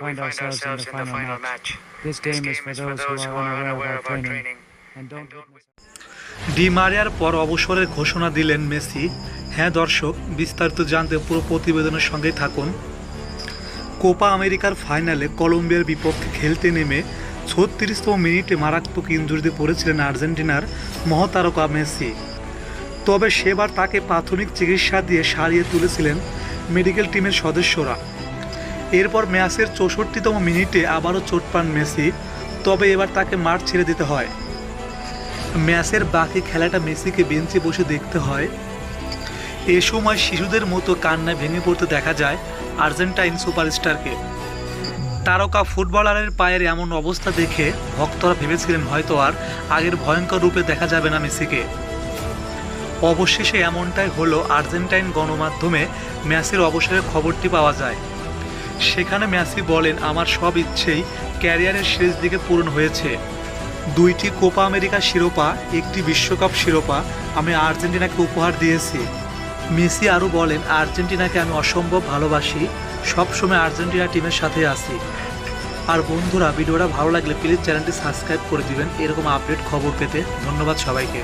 find ourselves in the final match. This game is for those who are unaware of our training. and don't. ডি মারিয়ার পর অবসরের ঘোষণা দিলেন Messi. হ্যাঁ দর্শক বিস্তারিত জানতে পুরো প্রতিবেদনের সঙ্গেই থাকুন। কোপা আমেরিকার ফাইনালে কলম্বিয়ার বিপক্ষে খেলতে নেমে ছত্রিশতম মিনিটে মারাত্মক ইঞ্জুরিতে পড়েছিলেন আর্জেন্টিনার মহাতারকা মেসি। তবে সেবার তাকে প্রাথমিক চিকিৎসা দিয়ে সারিয়ে তুলেছিলেন মেডিকেল টিমের সদস্যরা। এরপর ম্যাচের চৌষট্টিতম মিনিটে আবারও চোট পান মেসি, তবে এবার তাকে মাঠ ছেড়ে দিতে হয়। ম্যাচের বাকি খেলাটা মেসিকে বেঞ্চে বসে দেখতে হয়। এ সময় শিশুদের মতো কান্নায় ভেঙে পড়তে দেখা যায় আর্জেন্টাইন সুপারস্টারকে। তারকা ফুটবলারের পায়ের এমন অবস্থা দেখে ভক্তরা ভেবেছিলেন হয়তো আর আগের ভয়ঙ্কর রূপে দেখা যাবে না মেসিকে। অবশেষে এমনটাই হলো আর্জেন্টাইন গণমাধ্যমে ম্যাচের অবসরের খবরটি পাওয়া যায়। সেখানে মেসি বলেন, আমার সব ইচ্ছেই ক্যারিয়ারের শেষ দিকে পূরণ হয়েছে। দুইটি কোপা আমেরিকা শিরোপা, একটি বিশ্বকাপ শিরোপা, আমি আর্জেন্টিনাকে উপহার দিয়েছি। মেসি আরও বলেন, আর্জেন্টিনাকে আমি অসম্ভব ভালোবাসি, সবসময় আর্জেন্টিনা টিমের সাথে আছি। আর বন্ধুরা, ভিডিওটা ভালো লাগলে প্লিজ চ্যানেলটি সাবস্ক্রাইব করে দিবেন। এরকম আপডেট খবর পেতে ধন্যবাদ সবাইকে।